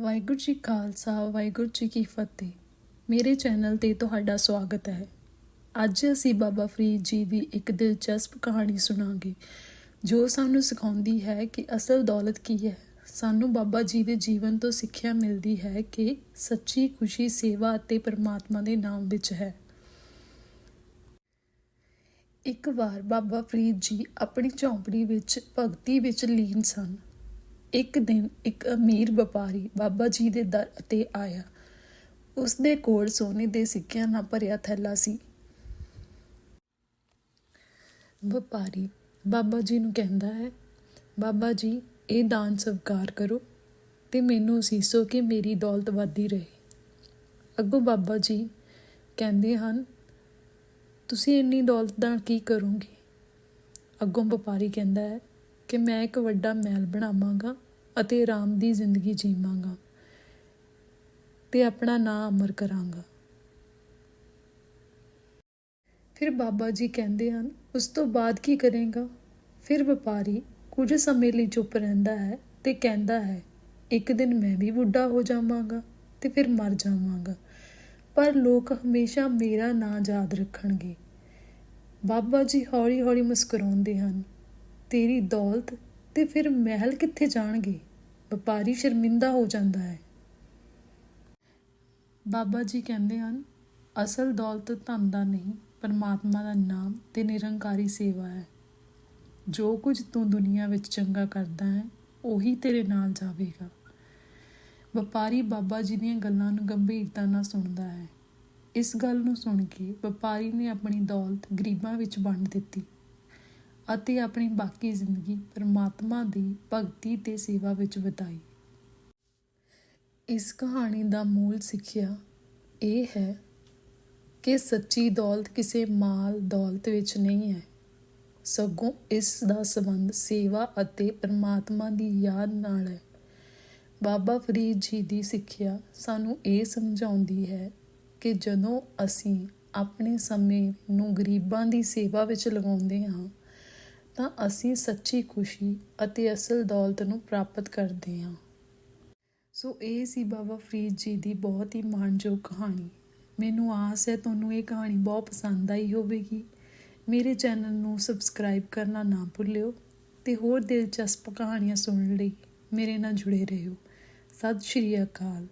ਵਾਹਿਗੁਰੂ ਜੀ ਖਾਲਸਾ, ਵਾਹਿਗੁਰੂ ਜੀ ਕੀ ਫਤਿਹ। ਮੇਰੇ ਚੈਨਲ ਤੇ ਤੁਹਾਡਾ ਸਵਾਗਤ ਹੈ। ਅੱਜ ਅਸੀਂ ਬਾਬਾ ਫਰੀਦ ਜੀ ਦੀ ਇੱਕ ਦਿਲਚਸਪ ਕਹਾਣੀ ਸੁਣਾਂਗੇ, ਜੋ ਸਾਨੂੰ ਸਿਖਾਉਂਦੀ ਹੈ ਕਿ ਅਸਲ ਦੌਲਤ ਕੀ ਹੈ। ਸਾਨੂੰ ਬਾਬਾ ਜੀ ਦੇ ਜੀਵਨ ਤੋਂ ਸਿੱਖਿਆ ਮਿਲਦੀ ਹੈ ਕਿ ਸੱਚੀ ਖੁਸ਼ੀ, ਸੇਵਾ ਅਤੇ ਪਰਮਾਤਮਾ ਦੇ ਨਾਮ ਵਿੱਚ ਹੈ। ਇੱਕ ਵਾਰ ਬਾਬਾ ਫਰੀਦ ਜੀ ਆਪਣੀ ਝੌਂਪੜੀ ਵਿੱਚ, ਭਗਤੀ ਵਿੱਚ ਲੀਨ ਸਨ। ਇੱਕ ਦਿਨ ਇੱਕ ਅਮੀਰ ਵਪਾਰੀ ਬਾਬਾ ਜੀ ਦੇ ਦਰ ਤੇ ਆਇਆ। ਉਸ ਦੇ ਕੋਲ ਸੋਨੇ ਦੇ ਸਿੱਕਿਆਂ ਨਾਲ ਭਰਿਆ ਥੈਲਾ ਸੀ। ਵਪਾਰੀ ਬਾਬਾ ਜੀ ਨੂੰ ਕਹਿੰਦਾ ਹੈ, ਬਾਬਾ ਜੀ, ਇਹ ਦਾਨ ਸਵੀਕਾਰ ਕਰੋ ਤੇ ਮੈਨੂੰ ਅਸੀਸੋ ਕਿ ਮੇਰੀ ਦੌਲਤ ਵਧਦੀ ਰਹੇ। ਅੱਗੋਂ ਬਾਬਾ ਜੀ ਕਹਿੰਦੇ ਹਨ, ਤੁਸੀਂ ਇੰਨੀ ਦੌਲਤ ਨਾਲ ਕੀ ਕਰੋਗੇ? ਅੱਗੋਂ ਵਪਾਰੀ ਕਹਿੰਦਾ ਹੈ ਕਿ ਮੈਂ ਇੱਕ ਵੱਡਾ ਮਹਿਲ ਬਣਾਵਾਂਗਾ ਅਤੇ ਆਰਾਮ ਦੀ ਜ਼ਿੰਦਗੀ ਜੀਵਾਂਗਾ ਤੇ ਆਪਣਾ ਨਾਂ ਅਮਰ ਕਰਾਂਗਾ। ਫਿਰ ਬਾਬਾ ਜੀ ਕਹਿੰਦੇ ਹਨ, ਉਸ ਤੋਂ ਬਾਅਦ ਕੀ ਕਰੇਗਾ? ਫਿਰ ਵਪਾਰੀ ਕੁਝ ਸਮੇਂ ਲਈ ਚੁੱਪ ਰਹਿੰਦਾ ਹੈ ਤੇ ਕਹਿੰਦਾ ਹੈ, ਇੱਕ ਦਿਨ ਮੈਂ ਵੀ ਬੁੱਢਾ ਹੋ ਜਾਵਾਂਗਾ ਤੇ ਫਿਰ ਮਰ ਜਾਵਾਂਗਾ। ਪਰ ਲੋਕ ਹਮੇਸ਼ਾ ਮੇਰਾ ਨਾਂ ਯਾਦ ਰੱਖਣਗੇ। ਬਾਬਾ ਜੀ ਹੌਲੀ-ਹੌਲੀ ਮੁਸਕਰਾਉਂਦੇ ਹਨ। ਤੇਰੀ ਦੌਲਤ ਤੇ ਫਿਰ ਮਹਿਲ ਕਿੱਥੇ ਜਾਣਗੇ? ਵਪਾਰੀ ਸ਼ਰਮਿੰਦਾ ਹੋ ਜਾਂਦਾ ਹੈ। ਬਾਬਾ ਜੀ ਕਹਿੰਦੇ ਹਨ, ਅਸਲ ਦੌਲਤ ਧਨ ਦਾ ਨਹੀਂ, ਪਰਮਾਤਮਾ ਦਾ ਨਾਮ ਤੇ ਨਿਰੰਕਾਰੀ ਸੇਵਾ ਹੈ। ਜੋ ਕੁਝ ਤੂੰ ਦੁਨੀਆ ਵਿੱਚ ਚੰਗਾ ਕਰਦਾ ਹੈ, ਉਹੀ ਤੇਰੇ ਨਾਲ ਜਾਵੇਗਾ। ਵਪਾਰੀ ਬਾਬਾ ਜੀ ਦੀਆਂ ਗੱਲਾਂ ਨੂੰ ਗੰਭੀਰਤਾ ਨਾਲ ਸੁਣਦਾ ਹੈ। ਇਸ ਗੱਲ ਨੂੰ ਸੁਣ ਕੇ ਵਪਾਰੀ ਨੇ ਆਪਣੀ ਦੌਲਤ ਗਰੀਬਾਂ ਵਿੱਚ ਵੰਡ ਦਿੱਤੀ। ਅਤੇ ਆਪਣੀ ਬਾਕੀ ਜ਼ਿੰਦਗੀ ਪਰਮਾਤਮਾ ਦੀ ਭਗਤੀ ਤੇ ਸੇਵਾ ਵਿੱਚ ਬਿਤਾਈ। ਇਸ ਕਹਾਣੀ ਦਾ ਮੂਲ ਸਿੱਖਿਆ ਇਹ ਹੈ ਕਿ ਸੱਚੀ ਦੌਲਤ ਕਿਸੇ ਮਾਲ ਦੌਲਤ ਵਿੱਚ ਨਹੀਂ ਹੈ। ਸਗੋਂ ਇਸ ਦਾ ਸੰਬੰਧ ਸੇਵਾ ਅਤੇ ਪਰਮਾਤਮਾ ਦੀ ਯਾਦ ਨਾਲ ਹੈ। ਬਾਬਾ ਫਰੀਦ ਜੀ ਦੀ ਸਿੱਖਿਆ ਸਾਨੂੰ ਇਹ ਸਮਝਾਉਂਦੀ ਹੈ ਕਿ ਜਦੋਂ ਅਸੀਂ ਆਪਣੇ ਸਮੇਂ ਨੂੰ ਗਰੀਬਾਂ ਦੀ ਸੇਵਾ ਵਿੱਚ ਲਗਾਉਂਦੇ ਹਾਂ ਤਾਂ ਅਸੀਂ ਸੱਚੀ ਖੁਸ਼ੀ ਅਤੇ ਅਸਲ ਦੌਲਤ ਨੂੰ ਪ੍ਰਾਪਤ ਕਰਦੇ ਹਾਂ। ਸੋ ਇਹ ਸੀ ਬਾਬਾ ਫਰੀਦ ਜੀ ਦੀ ਬਹੁਤ ਹੀ ਮਾਣਯੋਗ ਕਹਾਣੀ। ਮੈਨੂੰ ਆਸ ਹੈ ਤੁਹਾਨੂੰ ਇਹ ਕਹਾਣੀ ਬਹੁਤ ਪਸੰਦ ਆਈ ਹੋਵੇਗੀ। ਮੇਰੇ ਚੈਨਲ ਨੂੰ ਸਬਸਕ੍ਰਾਈਬ ਕਰਨਾ ਨਾ ਭੁੱਲਿਓ ਤੇ ਹੋਰ ਦਿਲਚਸਪ ਕਹਾਣੀਆਂ ਸੁਣਨ ਲਈ ਮੇਰੇ ਨਾਲ ਜੁੜੇ ਰਹੋ। ਸਤਿ ਸ਼੍ਰੀ ਅਕਾਲ।